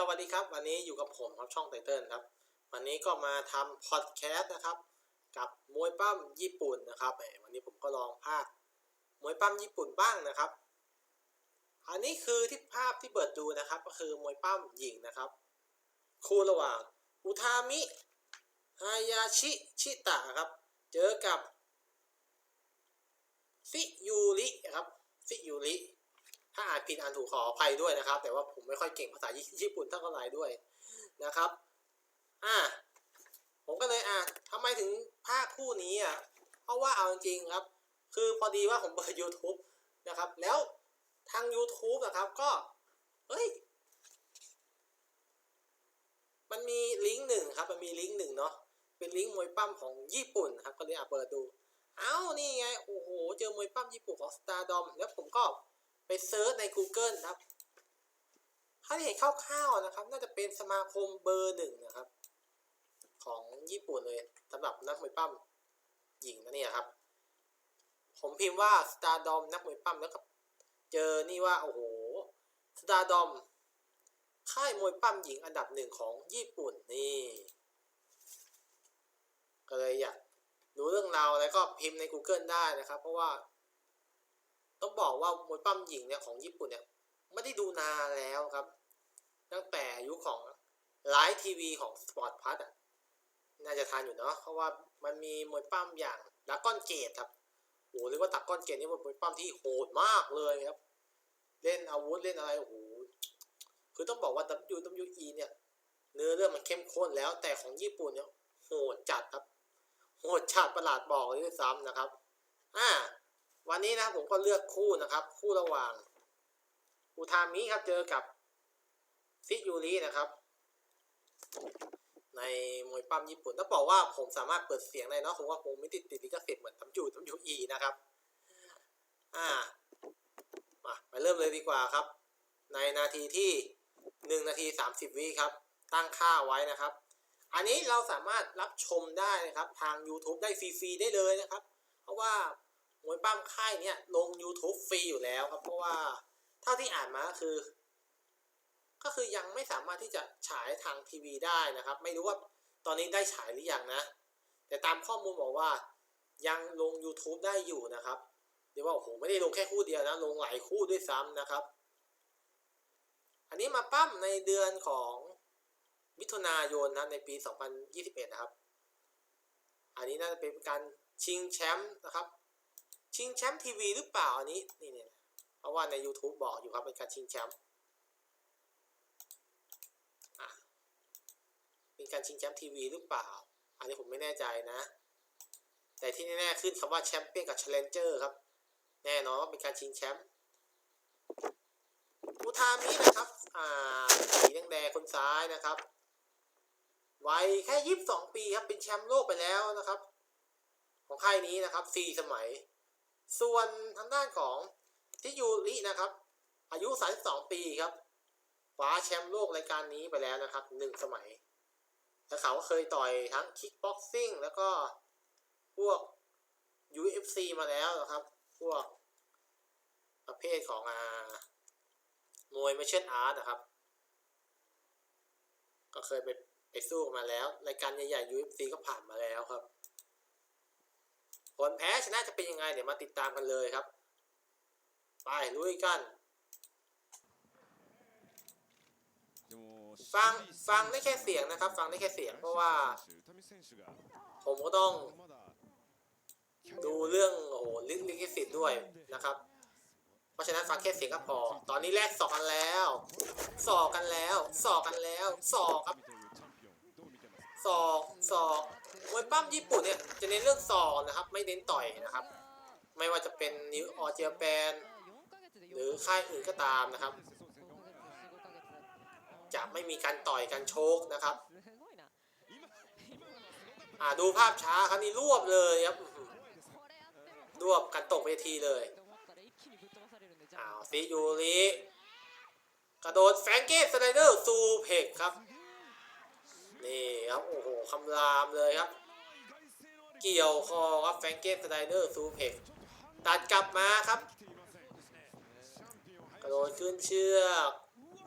สวัสดีครับ วันนี้อยู่กับผมครับช่องไตเติลครับ วันนี้ก็มาทำพอดแคสต์นะครับ กับมวยปั้มญี่ปุ่นนะครับแหมวันนี้ผมก็ลองภาคมวยปั้มญี่ปุ่นบ้างนะครับ อันนี้คือที่ภาพที่เปิดดูนะครับ ก็คือมวยปั้มหญิงนะครับ คู่ระหว่างอุทามิฮายาชิชิตะครับ เจอกับฟิยูริครับฟิยูริ ถ้าอ่านผิดอ่านถูกขออภัยด้วยนะครับ แต่ว่าผมไม่ค่อยเก่งภาษาญี่ปุ่นเท่าไหร่ด้วยนะครับอ่าผมก็เลยอ่าทำไมถึงภาคคู่นี้อะเพราะว่าเอาจริงครับ คือพอดีว่าผมเปิด YouTube นะครับ แล้วทาง YouTube นะครับก็เฮ้ยมันมีลิงก์หนึ่งครับ มันมีลิงก์หนึ่งเนาะ เป็นลิงก์มวยปั้มของญี่ปุ่นครับ ก็เลยอะเปิดดู เอ้า นี่ไง โอ้โห เจอมวยปั้มญี่ปุ่นของ Stardom แล้วผมก็ ไปเซิร์ชใน Google ครับถ้าที่เห็นคร่าวๆนะครับ น่าจะเป็นสมาคมเบอร์หนึ่งนะครับ ของญี่ปุ่นเลยสำหรับนักมวยปั้มหญิงนะเนี่ยครับ ผมพิมพ์ว่า Stardom นักมวยปั้มแล้วก็เจอนี่ว่า โอ้โห Stardom ค่ายมวยปั้มหญิงอันดับหนึ่งของญี่ปุ่นนี่ ก็เลยอยากรู้เรื่องราวแล้วก็พิมพ์ใน Google ได้นะครับ เพราะว่า ต้องบอกว่ามวยปั้มหญิงเนี่ยของญี่ปุ่นเนี่ยไม่ได้ดูนานแล้วครับ ตั้งแต่ยุคของไลฟ์ทีวีของสปอร์ตพัทอะน่าจะทานอยู่เนาะเพราะว่ามันมีมวยปั้มอย่างดักก้อนเกตครับโอ้เรียกว่าดักก้อนเกตนี่เป็นมวยปั้มที่โหดมากเลยครับ เล่นอาวุธเล่นอะไรโอ้โหคือต้องบอกว่า WWE เนี่ยเนื้อเรื่องมันเข้มข้นแล้วแต่ของญี่ปุ่นเนี่ยโหดจัดครับโหดจัดประหลาดบอกเลยด้วยซ้ำนะครับ อ่า วันนี้นะครับผมก็เลือกคู่นะครับ คู่ระหว่าง อุทามิครับเจอกับซิยูรินะครับ ในมวยปั้มญี่ปุ่นต้องบอกว่าผมสามารถเปิดเสียงได้เนาะผมว่าผมไม่ติดติดลิขสิทธิ์เหมือนทำยูทำยูอีนะครับ อ่ามาไปเริ่มเลยดีกว่าครับ ในนาทีที่หนึ่งนาทีสามสิบวิครับ ตั้งค่าไว้นะครับ อันนี้เราสามารถรับชมได้นะครับ ทาง YouTube ได้ฟรีๆได้เลยนะครับ เพราะว่า มวยปั้มค่ายเนี่ยลง YouTube ฟรีอยู่แล้วครับ เพราะว่าเท่าที่อ่านมาก็คือ ก็คือยังไม่สามารถที่จะฉายทางทีวีได้นะครับ ไม่รู้ว่าตอนนี้ได้ฉายหรือยังนะ แต่ตามข้อมูลบอกว่ายังลง YouTube ได้อยู่นะครับเรียกว่าโอ้โหไม่ได้ลงแค่คู่เดียวนะ ลงหลายคู่ด้วยซ้ำนะครับ อันนี้มาปั้มในเดือนของมิถุนายนนะในปี 2021 นะครับ อันนี้น่าจะเป็นการชิงแชมป์นะครับ ชิงแชมป์ทีวีหรือเปล่าอันนี้นี่เนี่ยเพราะว่าใน YouTube บอกอยู่ครับเป็นการชิงแชมป์เป็นการชิงแชมป์ทีวีหรือเปล่า อันนี้ผมไม่แน่ใจนะ แต่ที่แน่ๆขึ้นคำว่าแชมเปี้ยนกับ c h เลนเจอร์ครับ แน่นอนว่าเป็นการชิงแชมป์อุทามินะครับ อ่า สีแดงๆคนซ้ายนะครับ วัยแค่22ปีครับ เป็นแชมป์โลกไปแล้วนะครับ ของค่ายนี้นะครับสี่สมัย ส่วนทางด้านของทิยูรินะครับ อายุ 32 ปีครับคว้าแชมป์โลกรายการนี้ไปแล้วนะครับหนึ่งสมัย และเขาก็เคยต่อยทั้งคิกบ็อกซิ่งแล้วก็พวก UFC มาแล้วนะครับ พวกประเภทของอามวยไม่เช่นอาร์ตนะครับ ก็เคยไปไปสู้มาแล้ว รายการใหญ่ๆ UFC ก็ผ่านมาแล้วครับ ผลแพ้ชนะจะเป็นยังไงเดี๋ยวมาติดตามกันเลยครับ ไปลุยกัน ฟังฟังได้แค่เสียงนะครับ ฟังได้แค่เสียงเพราะว่า ผมก็ต้อง ดูเรื่องโอ้โหลิขลิขสิทธิ์ด้วยนะครับเพราะฉะนั้นฟังแค่เสียงก็พอ ตอนนี้แลกสอกกันแล้ว สอกกันแล้ว สอกกันแล้ว สอกครับ สอกสอกมวยปั้มญี่ปุ่นเนี่ยจะเน้นเรื่องสอกนะครับ ไม่เน้นต่อยนะครับ ไม่ว่าจะเป็นนิวออเจแปนหรือค่ายอื่นก็ตามนะครับ จะไม่มีการต่อยการโชกนะครับอ่าดูภาพช้าครับนี่รวบเลยครับรวบกันตกเวทีเลยอ้าวซิยูริกระโดดแฟงเกตสไลเดอร์ซูเพกครับ นี่ครับโอ้โหคำรามเลยครับ เกี่ยวคอครับแฟรงเกตสไลเดอร์ซูเพกตัดกลับมาครับ กระโดดขึ้นเชือก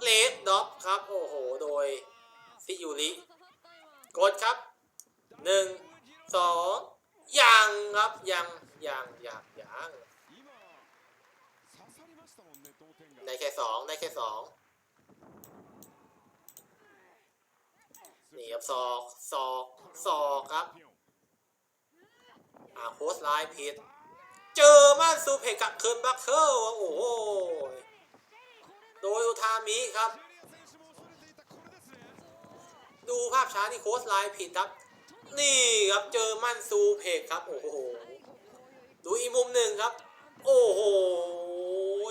เลดด็อกครับ โอ้โห โดยซิยูริกดครับหนึ่งสองยังครับยังยังยังยังได้แค่สองได้แค่สอง นี่ครับศอกศอกศอกครับอ่าโพสไลน์ผิด เจอมันซูเพกับเคิร์นบัคเคิลโอ้โหโดยอุทามิครับ ดูภาพช้านี่โค้ชไลน์ผิดครับ นี่ครับเจอมันซูเพกครับ โอ้โห ดูอีกมุมหนึ่งครับ โอ้โห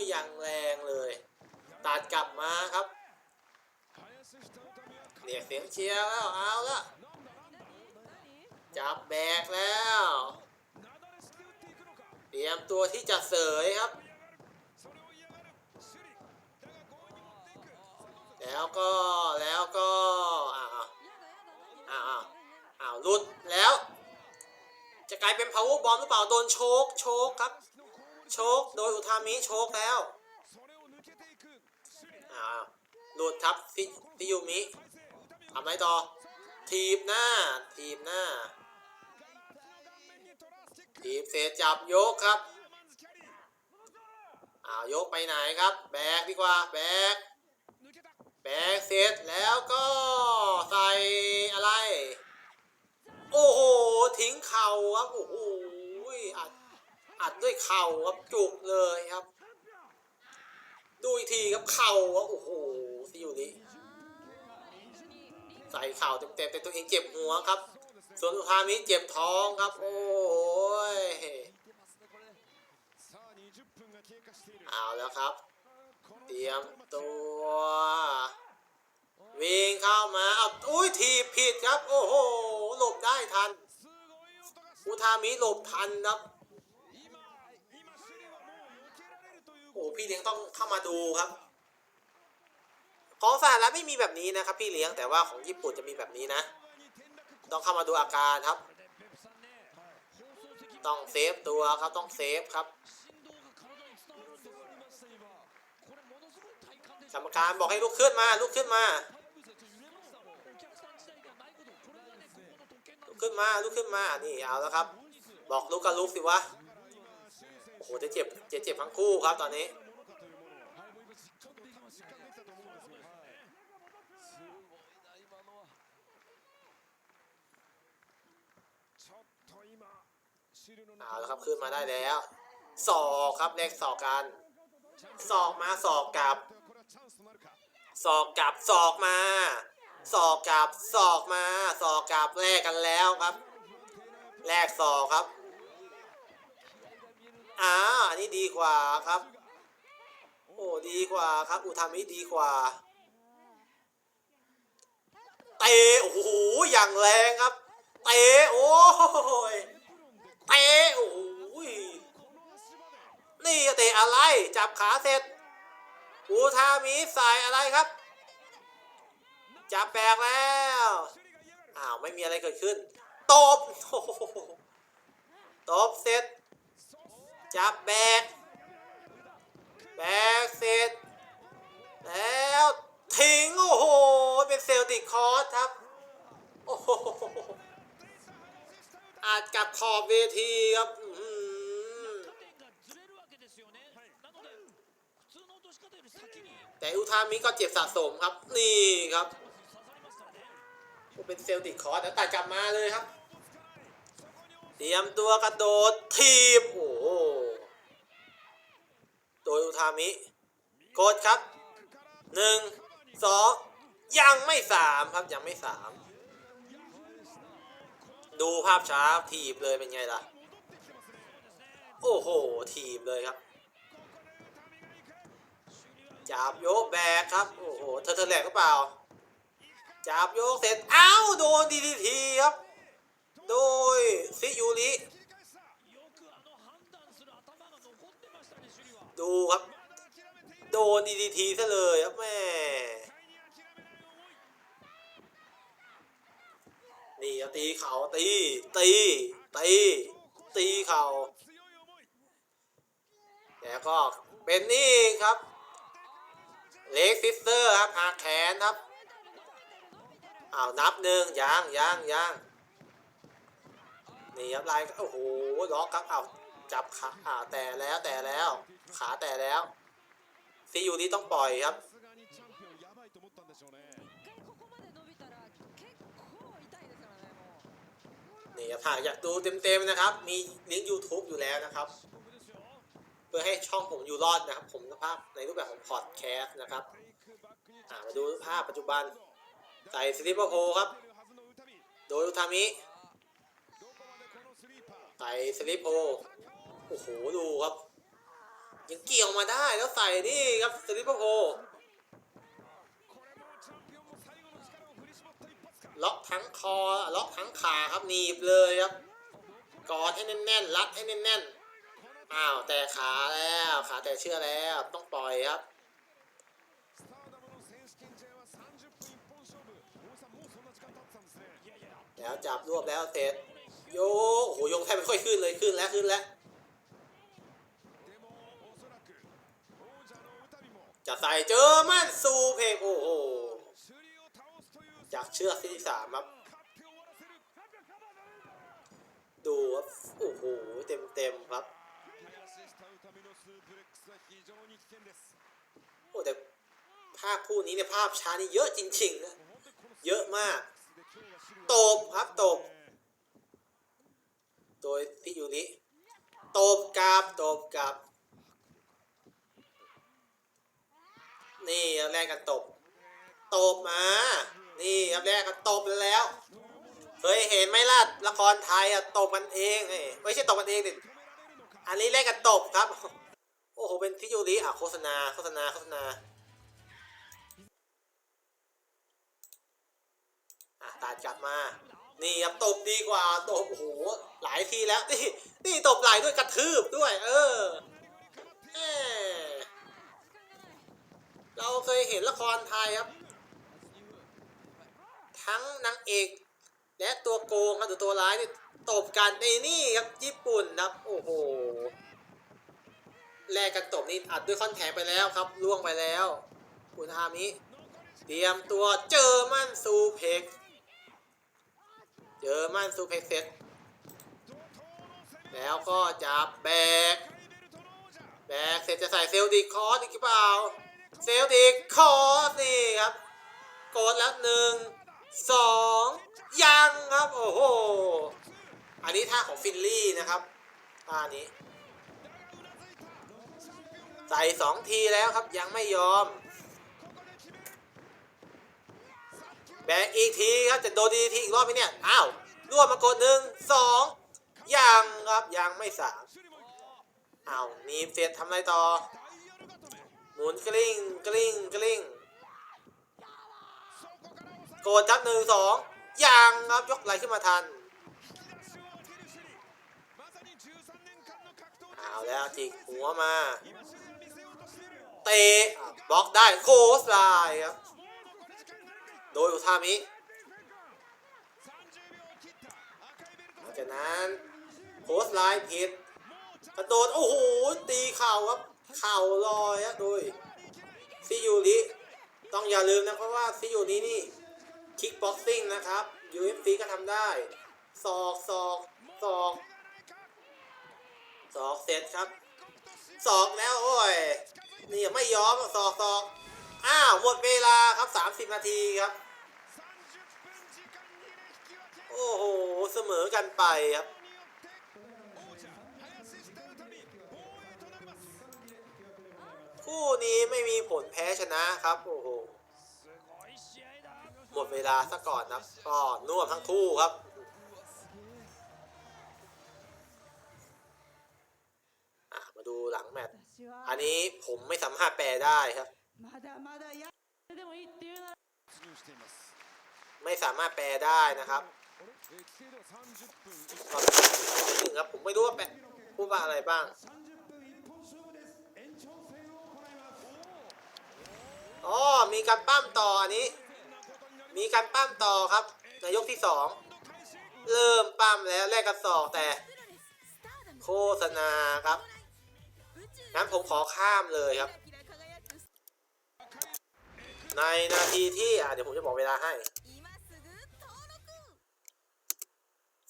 อย่างแรงเลย ตัดกลับมาครับ รียกเสียงเชียร์แล้วเอาละจับแบกแล้ว เตรียมตัวที่จะเสยครับ แล้วก็แล้วก็อ้าวอ้าวอ้าวหลุดแล้ว จะกลายเป็น power bomb หรือเปล่าโดนโชกโชกครับ โชกโดยอุทามิโชกแล้วอ้าวหลุดครับฟิฟิยูมิ ทำไรต่อ ทีบหน้า ทีบหน้า ทีบเสร็จจับยกครับอ้าวยกไปไหนครับ แบกดีกว่า แบก แบกเสร็จแล้วก็ใส่อะไร โอ้โห ทิ้งเข่าครับ โอ้โหอัดอัดด้วยเข่าครับจุกเลยครับ ดูอีกทีครับเข่าครับโอ้โหซิอยู่นี่ ใส่เข่าเต็มๆแต่ตัวเองเจ็บหัวครับ ส่วนอุทามิเจ็บท้องครับ โอ้ยเอาแล้วครับ เตรียมตัว วิ่งเข้ามาเอาอุ้ยทีผิดครับ โอ้โหหลบได้ทันอุทามิหลบทันครับโอ้พี่เลี้ยงต้องเข้ามาดูครับ ของสหรัฐไม่มีแบบนี้นะครับพี่เลี้ยงแต่ว่าของญี่ปุ่นจะมีแบบนี้นะ ต้องเข้ามาดูอาการครับ ต้องเซฟตัวครับต้องเซฟครับกรรมการบอกให้ลุกขึ้นมาลุกขึ้นมาลุกขึ้นมาลุกขึ้นมานี่เอาแล้วครับ บอกลุกก็ลุกสิวะโอ้โหจะเจ็บจะเจ็บทั้งคู่ครับตอนนี้ เอาแล้วครับขึ้นมาได้แล้วศอกครับเลขศอกกันศอกมาศอกกลับศอกกลับศอกมาศอกกลับศอกมาศอกกลับแลกกันแล้วครับแลกศอกครับอ่าอันนี้ดีกว่าครับ โอ้ดีกว่าครับ อุทามิดีกว่าเตะโอ้โหอย่างแรงครับเตะโอ้ย เตะโอ้ยนี่เตะอะไรจับขาเสร็จอูทามีใส่อะไรครับ จับแบกแล้วอ้าวไม่มีอะไรเกิดขึ้นตบตบเสร็จจับแบก แบกเสร็จ แล้วทิ้งโอ้โห เป็นเซลติคอร์สครับ โอ้โห อาจกับขอบเวทีครับแต่อุทามิก็เจ็บสะสมครับ นี่ครับเป็นเซลติกคอร์สแล้วตัดกลับมาเลยครับ เตรียมตัวกระโดดทีบโอ้โหโดยอุทามิกดครับหนึ่งสองยังไม่สามครับยังไม่สาม ดูภาพช้าทีบเลยเป็นไงล่ะ โอ้โหทีบเลยครับ จับโยกแบกครับ โอ้โหเธอเธอแหลกหรือเปล่า จับโยกเสร็จอ้าวโดนดีดีทีครับ โดยซิยูริดูครับ โดนดีดีทีซะเลยครับแม่ นี่เอาตีเข่าตี ตี ตี ตีเข่าแล้วก็เป็นนี่ครับ เล็กซิสเตอร์ครับหักแขนครับอ้าวนับหนึ่งยังยังยังนี่ครับลายโอ้โหล็อกครับอ้าวจับขาอาแต่แล้วแต่แล้ว ขาแต่แล้วซียูนี้ต้องปล่อยครับ うนี่ครับหาอยากดูเต็มๆนะครับ มีลิงก์ YouTube อยู่แล้วนะครับ เพื่อให้ช่องผมอยู่รอดนะครับ ผมภาพในรูปแบบของพอดแคสต์นะครับมาดูภาพปัจจุบัน ใส่สลิปเปอร์โพลครับ โดยอุทามิใส่สลิปโพลโอ้โห ดูครับ ยังเกี่ยวมาได้แล้วใส่นี่ครับสลิปเปอร์โพ ล็อกทั้งคอล็อกทั้งขาครับหนีบเลยครับกอดให้แน่นๆรัดให้แน่นๆอ้าวแต่ขาแล้วขาแต่เชื่อแล้วต้องปล่อยครับแล้วจับรวบแล้วเสร็จโยโอ้โหโยงแทบไม่ค่อยขึ้นเลยขึ้นแล้วขึ้นแล้วจะใส่เจอมันซูเพกโอ้โห จากเชือกที่สามครับ ดูครับโอ้โหเต็มเต็มครับโอ้แต่ภาพคู่นี้เนี่ยภาพช้านี่เยอะจริงๆนะเยอะมากตบครับตบโดยที่อยู่นี้ตบกลับตบกลับ นี่แรกกันตบ ตบมา นี่ครับแรกกันตบแล้วเคยเห็นไหมล่ะละครไทยอะตบกันเองเอ้ยไม่ใช่ตบกันเองดิอันนี้แรกกันตบครับ โอ้โหเป็นที่ยูริอะโฆษณาโฆษณาโฆษณาอะตัดกลับมานี่ครับตบดีกว่าตบโอ้โหหลายทีแล้วนี่นี่ตบหลายด้วยกระทืบด้วย เออแหมเราเคยเห็นละครไทยครับ ทั้งนางเอก และตัวโกงครับหรือตัวร้ายนี่ตบกันในนี่ครับญี่ปุ่นครับโอ้โหแลกกันตบนี่อัดด้วยคอนแทคไปแล้วครับล่วงไปแล้วคุณฮามิเตรียมตัวเจอมันซูเพกเจอมันซูเพกเสร็จแล้วก็จับแบก แบกเสร็จจะใส่เซลดิคอร์สอีกหรือเปล่า เซลดิคอร์สนี่ครับกดแล้วหนึ่ง สองยังครับ โอ้โห อันนี้ท่าของฟินลี่นะครับท่านี้ ใส่สองทีแล้วครับยังไม่ยอม แบกอีกทีครับจะโดนดีทีอีกรอบไหมเนี่ย อ้าวรวบมากดหนึ่งสองยังครับยังไม่สามอ้าวนีบเสร็จทำอะไรต่อ หมุนกลิ้งกลิ้งกลิ้ง กดทับหนึ่งสองยังครับยกไหลขึ้นมาทันเอาแล้วจิกหัวมา เตะอะบล็อกได้โคสไลน์ครับโดยอุทามิหลังจากนั้นโคสไลน์ผิดกระโดดโอ้โหตีเข่าครับเข่าลอยครับโดยซิยูริต้องอย่าลืมนะเพราะว่าซิยูรินี่ คิกบ็อกซิ่งนะครับ UFC ก็ทำได้ศอกศอกศอกศอกเสร็จครับศอกแล้วโอ้ยนี่ไม่ยอมศอกศอกอ้าวหมดเวลาครับ 30 นาทีครับ โอ้โห เสมอกันไปครับคู่นี้ไม่มีผลแพ้ชนะครับ โอ้โห หมดเวลาซะก่อนครับ ก็นวดทั้งคู่ครับมาดูหลังแมตช์อันนี้ผมไม่สามารถแปลได้ครับ ไม่สามารถแปลได้นะครับตอนครับผมไม่รู้ว่าแปลพูดว่าอะไรบ้างอ๋อมีการปั้มต่ออันนี้ มีการปั้มต่อครับในยกที่สองเริ่มปั้มแล้วแลกกระสอบแต่ โฆษณาครับงั้นผมขอข้ามเลยครับ ในนาทีที่อ่าเดี๋ยวผมจะบอกเวลาให้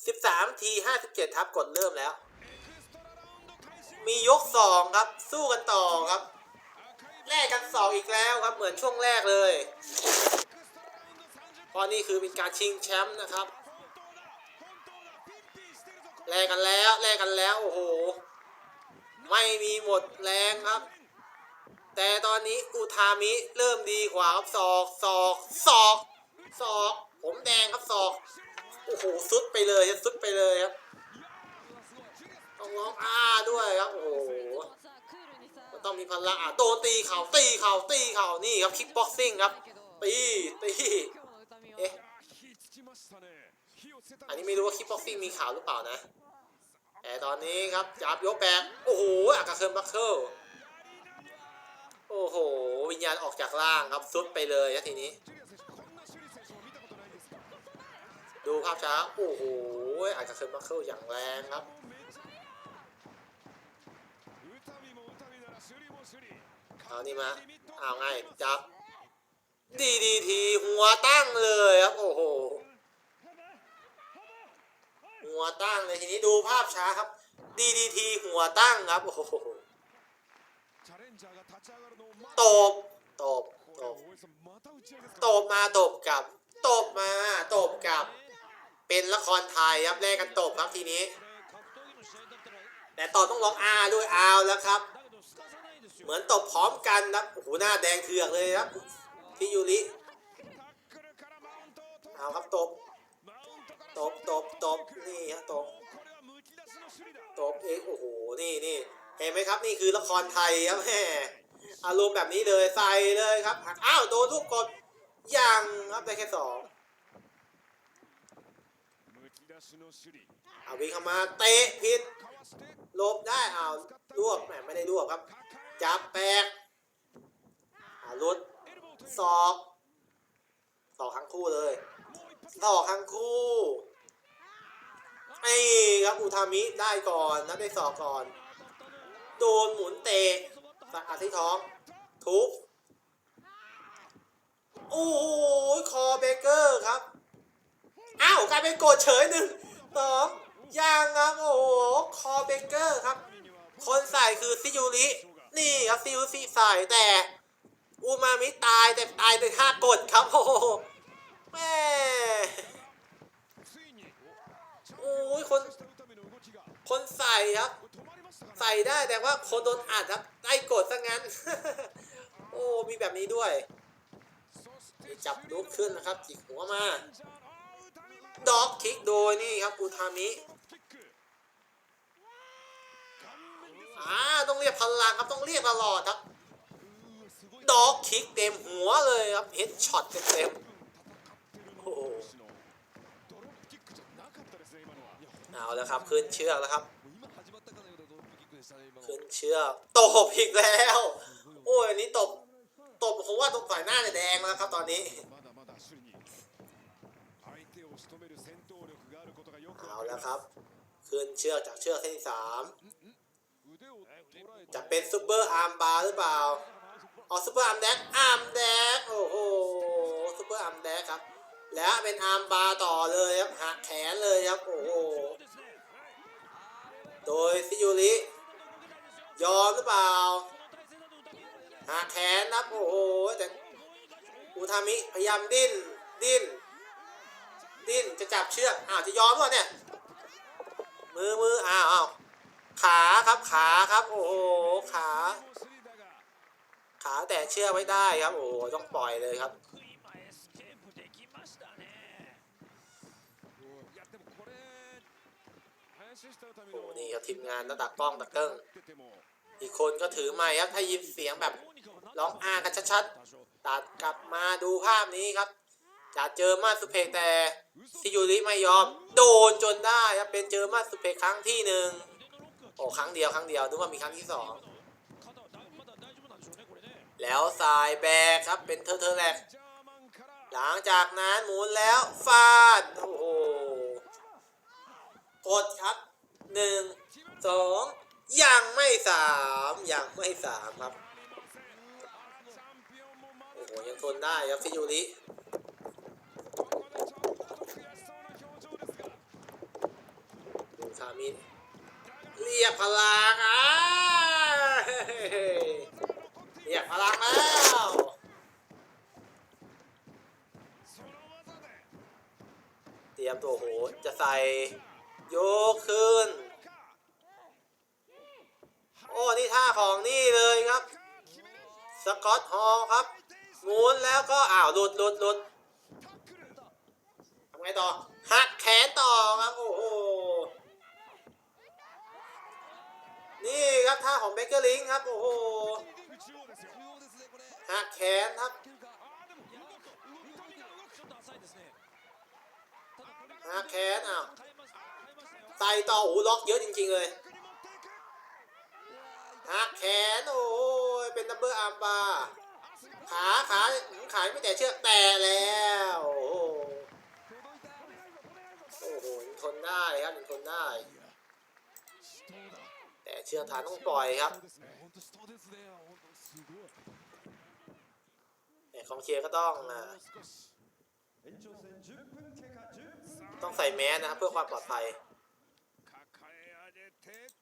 13ที57ทับกดเริ่มแล้ว มียก 2 ครับ สู้กันต่อครับ แลกกัน 2 อีกแล้วครับ เหมือนช่วงแรกเลย เพราะนี่คือเป็นการชิงแชมป์นะครับแลกกันแล้วแลกกันแล้วโอ้โห ไม่มีหมดแรงครับ แต่ตอนนี้อุทามิเริ่มดีกว่าครับศอกศอกศอกศอก ผมแดงครับศอกโอ้โหสุดไปเลยสุดไปเลยครับต้องร้องอ้าด้วยครับโอ้โหต้องมีพลังอะโดนตีเข่าตีเข่าตีเข่านี่ครับคิกบ็อกซิ่งครับตีตี เอ๊ะ อันนี้ไม่รู้ว่าคิปบอกซิ่งมีข่าวหรือเปล่านะ แต่ตอนนี้ครับจับยกแบกโอ้โหอากาเคิร์บัคเคิลโอ้โห วิญญาณออกจากล่างครับซุดไปเลยนะทีนี้ ดูภาพช้า โอ้โหอากาะเคิร์บัคเคิลอย่างแรงครับ เอานี่มา เอาไงจับ ดีดีทีหัวตั้งเลยครับโอ้โหหัวตั้งเลยทีนี้ดูภาพช้าครับดีดีทีหัวตั้งครับโอ้โหตบตบตบตบมาตบกับตบมาตบกับ เป็นละครไทยครับแลกกันตบครับทีนี้ แต่ตอบต้องร้องอาด้วยอาแล้วครับ เหมือนตบพร้อมกันครับโอ้โหหน้าแดงเถือกเลยครับ พี่ยูริเอาครับตบ ตบตบตบนี่ฮะตบตบเองโอ้โหนี่นี่เห็นไหมครับนี่คือละครไทยครับแม่อารมณ์แบบนี้เลยใส่เลยครับอ้าวโดนลูกกดยังครับได้แค่สองเอาวิ่งเข้ามาเตะผิดลบได้เอารวบแหมไม่ได้รวบครับจับแปลก สอกสอกทั้งคู่เลยสอกทั้งคู่ไอ้ครับอุทามิได้ก่อนแล้วได้ศอกก่อน โดนหมุนเตะสะกอาที่ท้อง ทุบโอ้ยคอเบเกอร์ครับอ้าวกลายเป็นโกรธเฉยหนึ่งสองยางครับโอ้โหคอเบเกอร์ครับ คนใส่คือซิยูรินี่ครับซิยูริใส่แต่ อูมามิตายแต่ตายในห้ากดครับโอ้โหแม่โอ้ยคน คนใส่ครับ ใส่ได้แต่ว่าคนโดนอัดครับได้กดซะงั้น โอ้มีแบบนี้ด้วยจับลุกขึ้นนะครับ จิกหัวมาด็อกคิกโดยนี่ครับอูทามิอ่าต้องเรียกพลังครับต้องเรียกตลอดครับ ดอกคิกเต็มหัวเลยครับเฮดช็อตเต็มๆโอ้โหเอาแล้วครับขึ้นเชือกแล้วครับ ขึ้นเชือกตบอีกแล้ว โอ้ยอันนี้ตบตบผมว่าตบฝ่ายหน้าเะแดงแล้วครับตอนนี้เอาแล้วครับขึ้นเชือกจากเชือกเส้นสามจะเป็นซูเปอร์อาร์มบาร์หรือเปล่า อ๋อซูเปอร์อาร์มแดกอาร์มแดกโอ้โหซูเปอร์อาร์มแดกครับ แล้วเป็นอาร์มบาร์ต่อเลยครับหักแขนเลยครับ โอ้โห โดยซิยูริยอมหรือเปล่าหักแขนนะโอ้โห แต่อุทามิพยายามดิ้น ดิ้น ดิ้นจะจับเชือกอ้าวจะยอมหรือเปล่าเนี่ย มือมืออ้าวขาครับขาครับ โอ้โห ขา ขาแต่เชื่อไว้ได้ครับ โอ้ต้องปล่อยเลยครับโอ้นี่ครับทีมงานระดับกล้องตะเกิ้งอีกคนก็ถือไม้ครับถ้ายินเสียงแบบร้องอากันชัดๆตัดกลับมาดูภาพนี้ครับจะเจอมาสุเพกแต่ซิยูริไม่ยอม โดนจนได้ครับเป็นเจอมาสุเพกครั้งที่หนึ่งโอ้ครั้งเดียวครั้งเดียวดูว่ามีครั้งที่สอง แล้วสายแบกครับเป็นเทอร์เทอร์แลกหลังจากนั้นหมุนแล้วฟาด โอ้โหกดครับหนึ่งสองยังไม่สามยังไม่สามครับ โอ้โห ยังทนได้ครับซิยูริดูคามิเรียกพลังอะ พลังแล้วเตรียมตัวโหจะใส่โยกขึ้น โอ้นี่ท่าของนี่เลยครับสกอตฮอลครับหมุนแล้วก็อ้าวหลุดหลุดหลุดทำไงต่อหักแขนต่อครับโอ้โหนี่ครับท่าของเบเกอร์ลิงครับโอ้โห หัแขนครับหัแขนอ้าวไตต่อหูล็อกเยอะจริง ๆ เลยหักแขนโอ้ยเป็นนัมเบอร์อาร์มบาร์ขาขาขาไม่แต่เชือกแต่แล้วโอ้โหทนได้ครับทนได้ แต่เชือกฐานต้องปล่อยครับี่ยของเชียร์ก็ต้องต้องใส่แมสนะครับเพื่อความปลอดภัย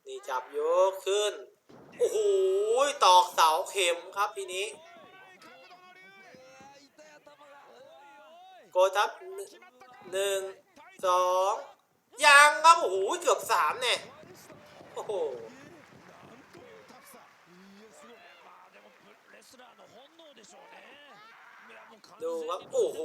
นี่จับยกขึ้น โอ้โหตอกเสาเข็มครับทีนี้ โกทับหนึ่งสองยางครับ โอ้โหเกือบสามเนี่ย โอ้โห ดูครับโอ้โห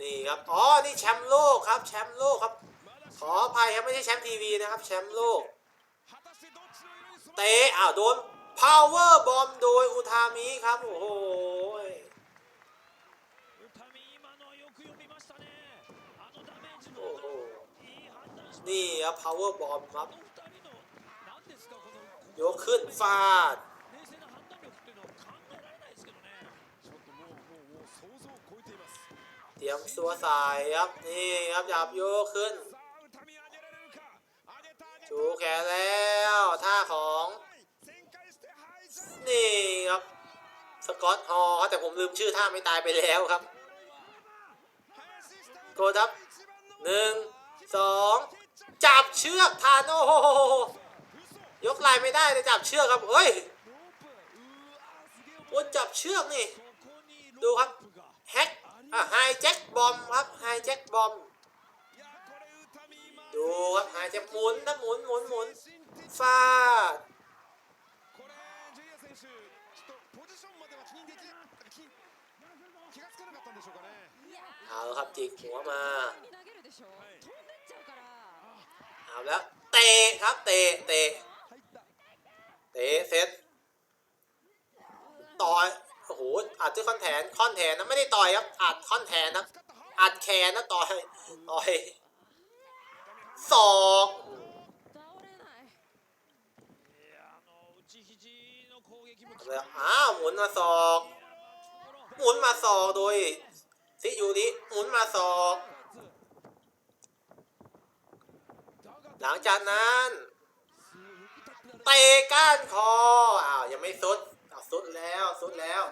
นี่ครับอ๋อนี่แชมป์โลกครับแชมป์โลกครับ ขออภัยครับไม่ใช่แชมป์ทีวีนะครับแชมป์โลกเตะอ้าวโดนพาวเวอร์บอมโดยอุทามิครับโอ้โห นี่ครับ power bomb ครับยกขึ้นฟาดเตรียมตัวสายครับ นี่ครับหยับโยกขึ้นชูแขนแล้วท่าของ นี่ครับ สกอตฮอครับแต่ผมลืมชื่อท่าไม่ตายไปแล้วครับ โกดับหนึ่งสอง จับเชือกทานโอ้โหยกลายไม่ได้เลยจับเชือกครับเฮ้ยวนจับเชือกนี่ ดูครับแฮกไฮแจ็คบอมครับไฮแจ็คบอมดูครับไฮแจ็คหมุนนะหมุนหมุนหมุนฟาดเอาครับจิกหัวมา เอาแล้วเตะครับเตะเตะเตะเซตต่อยโอ้โหอัดด้วยคอนแทนคอนแทนนะไม่ได้ต่อยครับอัดคอนแทนนะอัดแขนนะต่อยต่อยศอกอ้าหมุนมาศอก หมุนมาศอกโดยซิยูริหมุนมาศอก หลังจากนั้นเตะก้านคออ้าวยังไม่สุดอ้สุดแล้วสุดแล้ว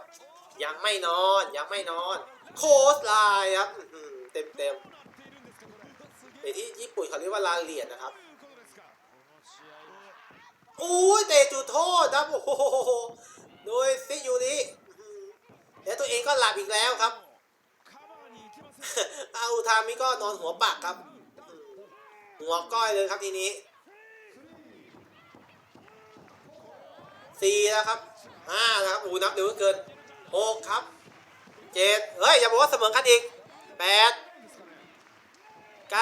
ยังไม่นอนยังไม่นอน โคสไลายครับเต็มเต็มเตที่ญี่ปุ่นเขาเรียกว่าลาเลียนนะครับอู้เตะจุดโทษครับโอ้โหโดยซิยูนี้แล้วตัวเองก็หลับอีกแล้วครับอาอุทามิก็นอนหัวปักครับ หัวก้อยเลยครับทีนี้สี่แล้วครับ5นะครับโอ้นับเร็วเกิน6ครับ7เฮ้ย อย่าบอกว่าเสมอกันอีก8 9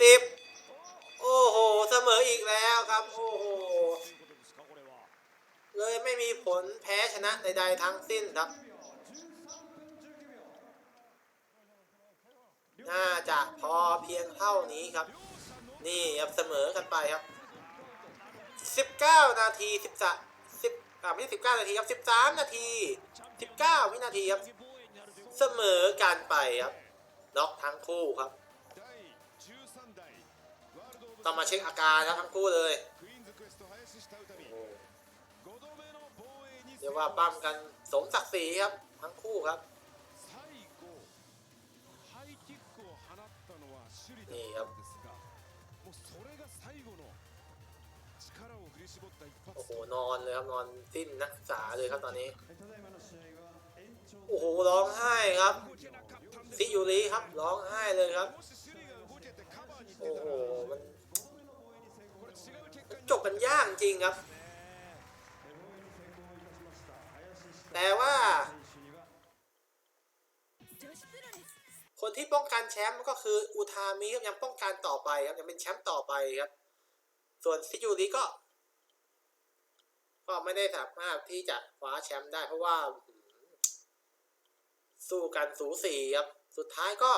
10โอ้โห เสมออีกแล้วครับ โอ้โห เลยไม่มีผลแพ้ชนะใดๆทั้งสิ้นครับ น่าจะพอเพียงเท่านี้ครับ นี่ครับเสมอกันไปครับ 19 นาที10ส10อ่าไม่ใช่19 นาทีครับ 13 นาที 19 วินาทีครับ เสมอกันไปครับน็อกทั้งคู่ครับ ต้องมาเช็คอาการครับทั้งคู่เลยเรียกว่าปั้มกันสมศักดิ์ศรีครับ ทั้งคู่ครับ นอนเลยครับนอนสิ้นนักศึกษาเลยครับตอนนี้ โอ้โหร้องไห้ครับซิยูรีครับร้องไห้เลยครับ โอ้โหมันจบกันยากจริงครับ แต่ว่า คนที่ป้องกันแชมป์ก็คืออุทามิครับยังป้องกันต่อไปครับยังเป็นแชมป์ต่อไปครับ ส่วนซิยูรีก็ ก็ไม่ได้สามารถที่จะคว้าแชมป์ได้ เพราะว่า สู้กันสูสีครับ สุดท้ายก็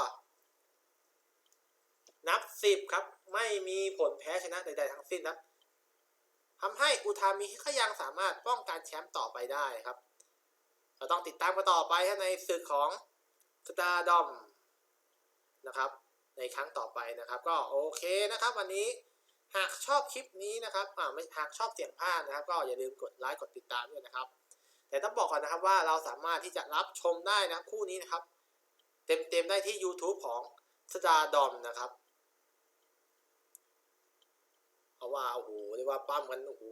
นับสิบครับ ไม่มีผลแพ้ชนะใดๆทั้งสิ้นครับทำให้อุทามิก็ยังสามารถป้องกันแชมป์ต่อไปได้ครับเราต้องติดตามกันต่อไปในศึกของสตาร์ดอมนะครับ ในครั้งต่อไปนะครับ ก็โอเคนะครับ วันนี้ หากชอบคลิปนี้นะครับอ่าไม่หากชอบเสียงภาคนะครับ ก็อย่าลืมกดไลค์กดติดตามด้วยนะครับ แต่ต้องบอกก่อนนะครับว่าเราสามารถที่จะรับชมได้นะคู่นี้นะครับ เต็มๆได้ที่ YouTube ของ Stardom นะครับเพราะว่าโอ้โหเรียกว่าปั้มกันโอ้โห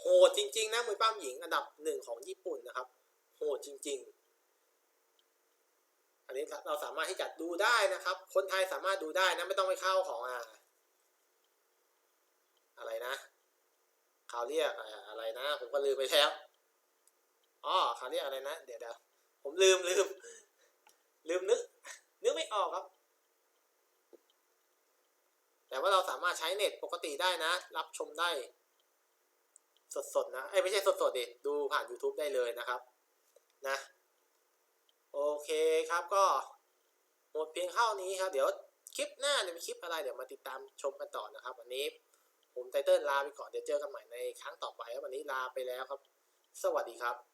โหดจริงๆนะมวยปั้มหญิงอันดับหนึ่งของญี่ปุ่นนะครับ โหดจริง ๆ อันนี้เราสามารถที่จะดูได้นะครับ คนไทยสามารถดูได้นะไม่ต้องไปเข้าของอ่า อะไรนะเขาเรียกอะไรนะ ผมก็ลืมไปแล้วอ๋อเขาเรียกอะไรนะเดี๋ยวเดี๋ยวผมลืมลืม ลืมนึกนึกไม่ออกครับ แต่ว่าเราสามารถใช้เน็ตปกติได้นะ รับชมได้ สดๆนะเอ้ไม่ใช่สดๆดิดูผ่าน YouTube ได้เลยนะครับ นะ โอเคครับก็หมดเพียงเท่านี้ครับ เดี๋ยวคลิปหน้าเนี่ยเป็นคลิปอะไรเดี๋ยวมาติดตามชมกันต่อนะครับ วันนี้ ผมไตเติ้ลลาไปก่อนเดี๋ยวเจอกันใหม่ในครั้งต่อไปครับวันนี้ลาไปแล้วครับ สวัสดีครับ